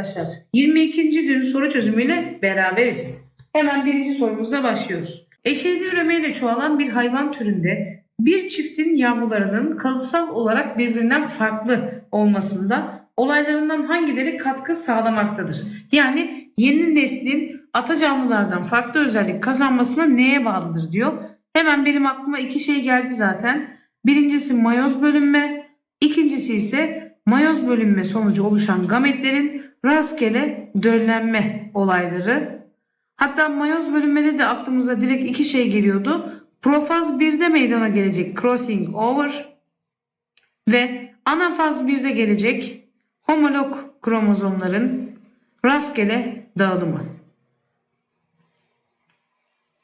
arkadaşlar. 22. gün soru çözümüyle beraberiz. Hemen birinci sorumuzla başlıyoruz. Eşeğli üremeyle çoğalan bir hayvan türünde bir çiftin yavrularının kalıtsal olarak birbirinden farklı olmasında olaylarından hangileri katkı sağlamaktadır? Yani yeni neslin ata canlılardan farklı özellik kazanmasına neye bağlıdır diyor. Hemen benim aklıma iki şey geldi zaten. Birincisi mayoz bölünme, ikincisi ise mayoz bölünme sonucu oluşan gametlerin rastgele döllenme olayları. Hatta mayoz bölünmede de aklımıza direkt iki şey geliyordu. Profaz 1'de meydana gelecek crossing over ve anafaz 1'de gelecek homolog kromozomların rastgele dağılımı.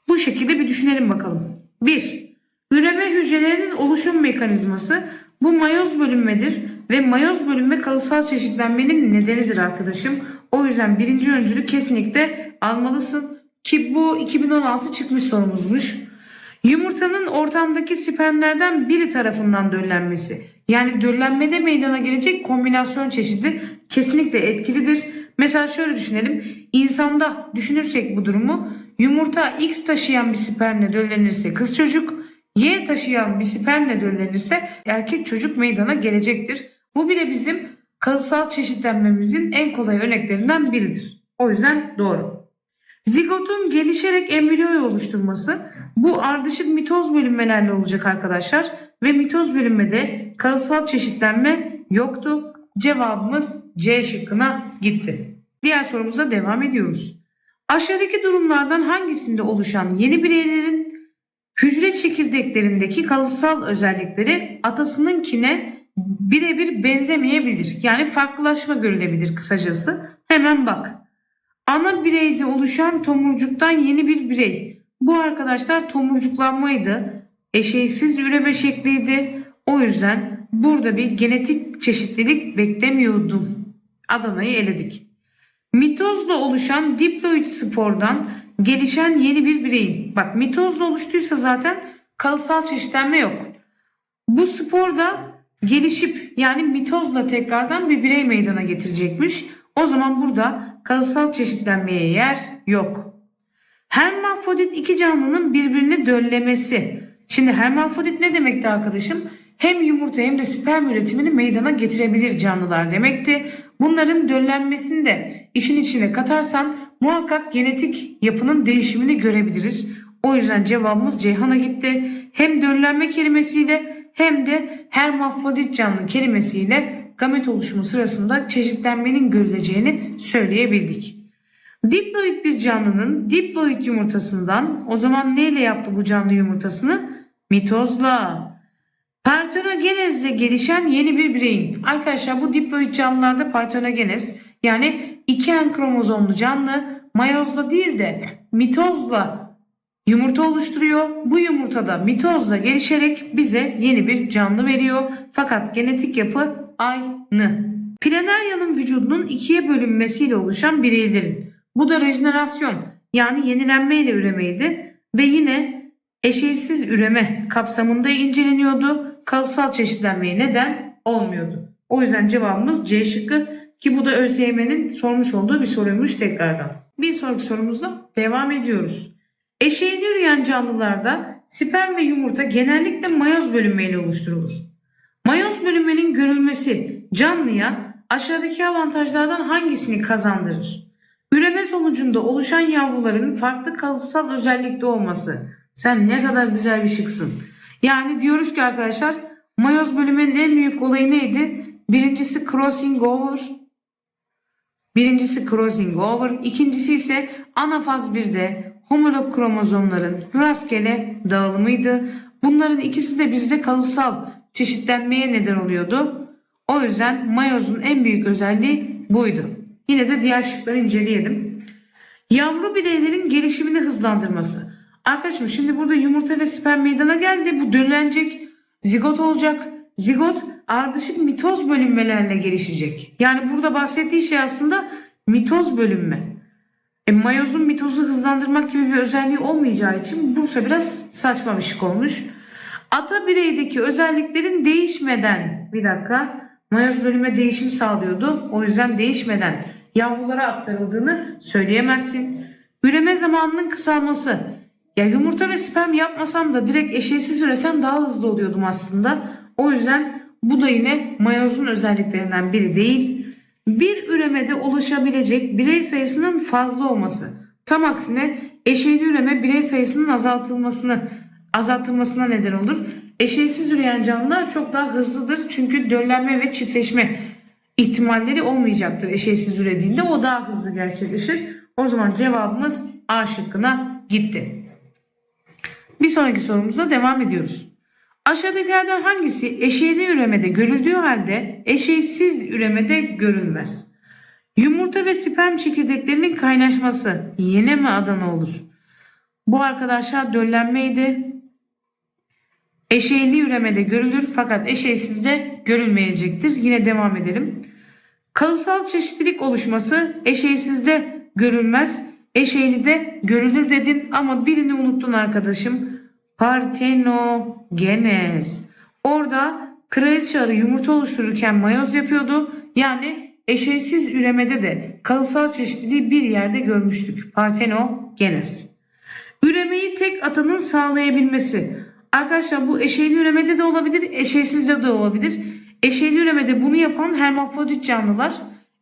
Bu şekilde bir düşünelim bakalım. 1. Üreme hücrelerinin oluşum mekanizması bu mayoz bölünmedir ve mayoz bölünme kalıtsal çeşitlenmenin nedenidir arkadaşım. O yüzden birinci öncülü kesinlikle almalısın ki bu 2016 çıkmış sorumuzmuş. Yumurtanın ortamdaki spermlerden biri tarafından döllenmesi yani döllenmede meydana gelecek kombinasyon çeşidi kesinlikle etkilidir. Mesela şöyle düşünelim. İnsanda düşünürsek bu durumu yumurta X taşıyan bir spermle döllenirse kız çocuk, Y taşıyan bir spermle döllenirse erkek çocuk meydana gelecektir. Bu bile bizim kalıtsal çeşitlenmemizin en kolay örneklerinden biridir. O yüzden doğru. Zigotun gelişerek embriyoyu oluşturması bu ardışık mitoz bölünmelerle olacak arkadaşlar ve mitoz bölünmede kalıtsal çeşitlenme yoktu. Cevabımız C şıkkına gitti. Diğer sorumuza devam ediyoruz. Aşağıdaki durumlardan hangisinde oluşan yeni bireylerin hücre çekirdeklerindeki kalıtsal özellikleri atasınınkine birebir benzemeyebilir. Yani farklılaşma görülebilir kısacası. Hemen bak. Ana bireyde oluşan tomurcuktan yeni bir birey. Bu arkadaşlar tomurcuklanmaydı. Eşeysiz üreme şekliydi. O yüzden burada bir genetik çeşitlilik beklemiyordum. Adana'yı eledik. Mitozla oluşan diploid spordan gelişen yeni bir bireyin. Bak mitozla oluştuysa zaten kalıtsal çeşitlenme yok. Bu sporda gelişip yani mitozla tekrardan bir birey meydana getirecekmiş. O zaman burada kalıtsal çeşitlenmeye yer yok. Hermafrodit iki canlının birbirini döllemesi. Şimdi hermafrodit ne demekti arkadaşım? Hem yumurta hem de sperm üretimini meydana getirebilir canlılar demekti. Bunların döllenmesini de işin içine katarsan muhakkak genetik yapının değişimini görebiliriz. O yüzden cevabımız Ceyhan'a gitti. Hem döllenme kelimesiyle hem de hermafrodit canlı kelimesiyle gamet oluşumu sırasında çeşitlenmenin görüleceğini söyleyebildik. Diploid bir canlının diploid yumurtasından o zaman neyle yaptı bu canlı yumurtasını? Mitozla. Partenogenezle gelişen yeni bir bireyin. Arkadaşlar bu diploid canlılarda partenogenez yani iki en kromozomlu canlı mayozla değil de mitozla yumurta oluşturuyor. Bu yumurtada mitozla gelişerek bize yeni bir canlı veriyor. Fakat genetik yapı aynı. Planaryanın vücudunun ikiye bölünmesiyle oluşan bireylerin. Bu da rejenerasyon yani yenilenmeyle üremeydi ve yine eşeğsiz üreme kapsamında inceleniyordu. Kalıtsal çeşitlenmeye neden olmuyordu. O yüzden cevabımız C şıkkı ki bu da ÖSYM'nin sormuş olduğu bir soruymuş tekrardan. Bir sonraki sorumuzla devam ediyoruz. Eşeğli üreyen canlılarda sperm ve yumurta genellikle mayoz bölünmeyle oluşturulur. Mayoz bölünmenin görülmesi canlıya aşağıdaki avantajlardan hangisini kazandırır? Üreme sonucunda oluşan yavruların farklı kalıtsal özellikte olması. Sen ne kadar güzel bir şıksın. Yani diyoruz ki arkadaşlar mayoz bölümünün en büyük olayı neydi? Birincisi crossing over. Birincisi crossing over. İkincisi ise anafaz 1'de homolog kromozomların rastgele dağılımıydı. Bunların ikisi de bizde kalıtsal çeşitlenmeye neden oluyordu. O yüzden mayozun en büyük özelliği buydu. Yine de diğer şıkları inceleyelim. Yavru bireylerin gelişimini hızlandırması. Arkadaşım şimdi burada yumurta ve sperm meydana geldi. Bu döllenecek. Zigot olacak. Zigot ardışık mitoz bölünmelerle gelişecek. Yani burada bahsettiği şey aslında mitoz bölünme. E, mayozun mitozu hızlandırmak gibi bir özelliği olmayacağı için Bursa biraz saçma bir şık olmuş. Ata bireydeki özelliklerin değişmeden bir dakika mayoz bölünme değişim sağlıyordu. O yüzden değişmeden yavrulara aktarıldığını söyleyemezsin. Üreme zamanının kısalması. Ya yumurta ve sperm yapmasam da direkt eşeğsiz üresem daha hızlı oluyordum aslında. O yüzden bu da yine mayozun özelliklerinden biri değil. Bir üremede oluşabilecek birey sayısının fazla olması. Tam aksine eşeyli üreme birey sayısının azaltılmasını azaltılmasına neden olur. Eşeğsiz üreyen canlılar çok daha hızlıdır çünkü döllenme ve çiftleşme ihtimalleri olmayacaktır eşeğsiz ürediğinde o daha hızlı gerçekleşir. O zaman cevabımız A şıkkına gitti. Bir sonraki sorumuza devam ediyoruz. Aşağıdakilerden hangisi eşeğli üremede görüldüğü halde eşeğsiz üremede görülmez? Yumurta ve sperm çekirdeklerinin kaynaşması yine mi Adana olur? Bu arkadaşlar döllenmeydi. Eşeğli üremede görülür fakat eşeğsizde görülmeyecektir. Yine devam edelim. Kalısal çeşitlilik oluşması eşeğsizde görülmez. Eşeğlide görülür dedin ama birini unuttun arkadaşım. Partenogenes. Orada kraliçe arı yumurta oluştururken mayoz yapıyordu. Yani eşeğsiz üremede de kalısal çeşitliliği bir yerde görmüştük. Partenogenes. Üremeyi tek atanın sağlayabilmesi. Arkadaşlar bu eşeğli üremede de olabilir, eşeğsizde de olabilir. Eşeğli üremede bunu yapan hermafrodit canlılar.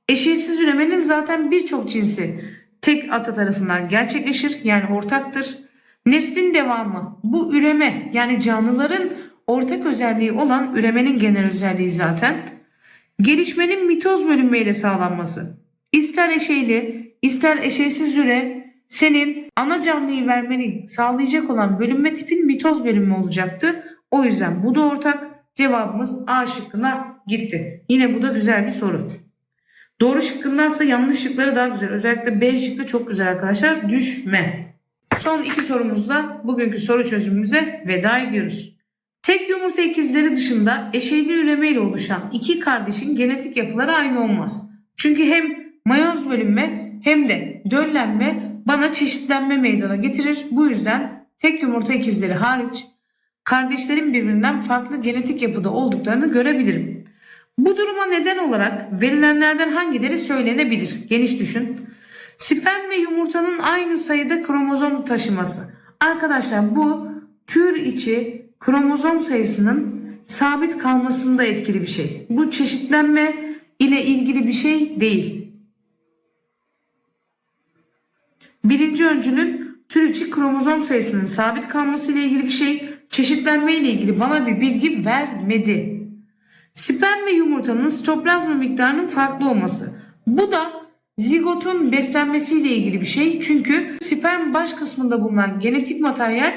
Eşeğsiz üremenin zaten birçok cinsi tek ata tarafından gerçekleşir yani ortaktır. Neslin devamı bu üreme yani canlıların ortak özelliği olan üremenin genel özelliği zaten. Gelişmenin mitoz bölünmeyle sağlanması. İster eşeğli ister eşeğsiz üre senin ana canlıyı vermeni sağlayacak olan bölünme tipin mitoz bölünme olacaktı. O yüzden bu da ortak. Cevabımız A şıkkına gitti. Yine bu da güzel bir soru. Doğru şıkkındansa yanlış şıkları daha güzel. Özellikle B şıkkı çok güzel arkadaşlar. Düşme. Son iki sorumuzda bugünkü soru çözümümüze veda ediyoruz. Tek yumurta ikizleri dışında eşeyli üreme ile oluşan iki kardeşin genetik yapıları aynı olmaz. Çünkü hem mayoz bölünme hem de döllenme bana çeşitlenme meydana getirir. Bu yüzden tek yumurta ikizleri hariç kardeşlerin birbirinden farklı genetik yapıda olduklarını görebilirim. Bu duruma neden olarak verilenlerden hangileri söylenebilir? Geniş düşün. Sperm ve yumurtanın aynı sayıda kromozom taşıması. Arkadaşlar bu tür içi kromozom sayısının sabit kalmasında etkili bir şey. Bu çeşitlenme ile ilgili bir şey değil. Birinci öncülün tür içi kromozom sayısının sabit kalması ile ilgili bir şey, çeşitlenme ile ilgili bana bir bilgi vermedi. Sperm ve yumurtanın sitoplazma miktarının farklı olması. Bu da zigotun beslenmesiyle ilgili bir şey. Çünkü sperm baş kısmında bulunan genetik materyal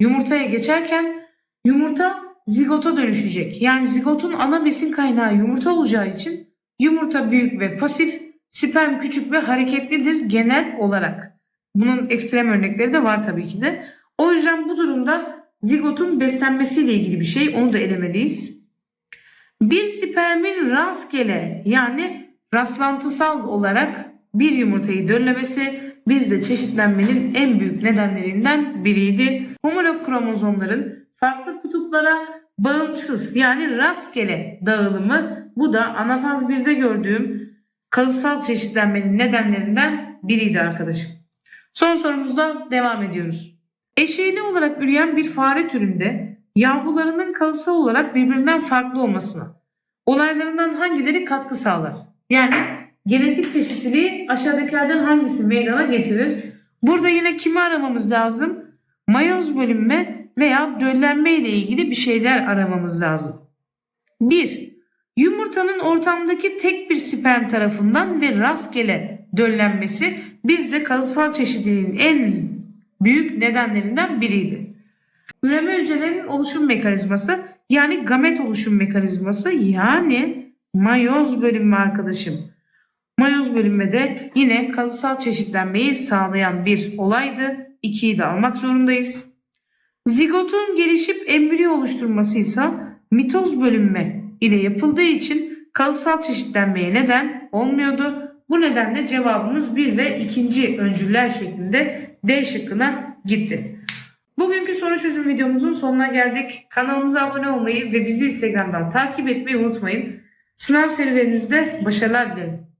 yumurtaya geçerken yumurta zigota dönüşecek. Yani zigotun ana besin kaynağı yumurta olacağı için yumurta büyük ve pasif, sperm küçük ve hareketlidir genel olarak. Bunun ekstrem örnekleri de var tabii ki de. O yüzden bu durumda zigotun beslenmesiyle ilgili bir şey. Onu da elemeliyiz. Bir spermin rastgele yani rastlantısal olarak bir yumurtayı döllemesi bizde çeşitlenmenin en büyük nedenlerinden biriydi. Homolog kromozomların farklı kutuplara bağımsız yani rastgele dağılımı bu da anafaz 1'de gördüğüm kalıtsal çeşitlenmenin nedenlerinden biriydi arkadaşım. Son sorumuzda devam ediyoruz. Eşeğli olarak üreyen bir fare türünde yavrularının kalıtsal olarak birbirinden farklı olmasına olaylarından hangileri katkı sağlar? Yani genetik çeşitliliği aşağıdakilerden hangisi meydana getirir? Burada yine kimi aramamız lazım? Mayoz bölünme veya döllenme ile ilgili bir şeyler aramamız lazım. 1. Yumurtanın ortamdaki tek bir sperm tarafından ve rastgele döllenmesi bizde kalıtsal çeşitliliğin en büyük nedenlerinden biriydi. Üreme hücrelerinin oluşum mekanizması yani gamet oluşum mekanizması yani mayoz bölünme arkadaşım. Mayoz bölünmede yine kalıtsal çeşitlenmeyi sağlayan bir olaydı. 2'yi de almak zorundayız. Zigotun gelişip embriyo oluşturması ise mitoz bölünme ile yapıldığı için kalıtsal çeşitlenmeye neden olmuyordu. Bu nedenle cevabımız 1 ve 2. öncüller şeklinde D şıkkına gitti. Bugünkü soru çözüm videomuzun sonuna geldik. Kanalımıza abone olmayı ve bizi Instagram'dan takip etmeyi unutmayın. Sınav serülerinizde başarılar dilerim.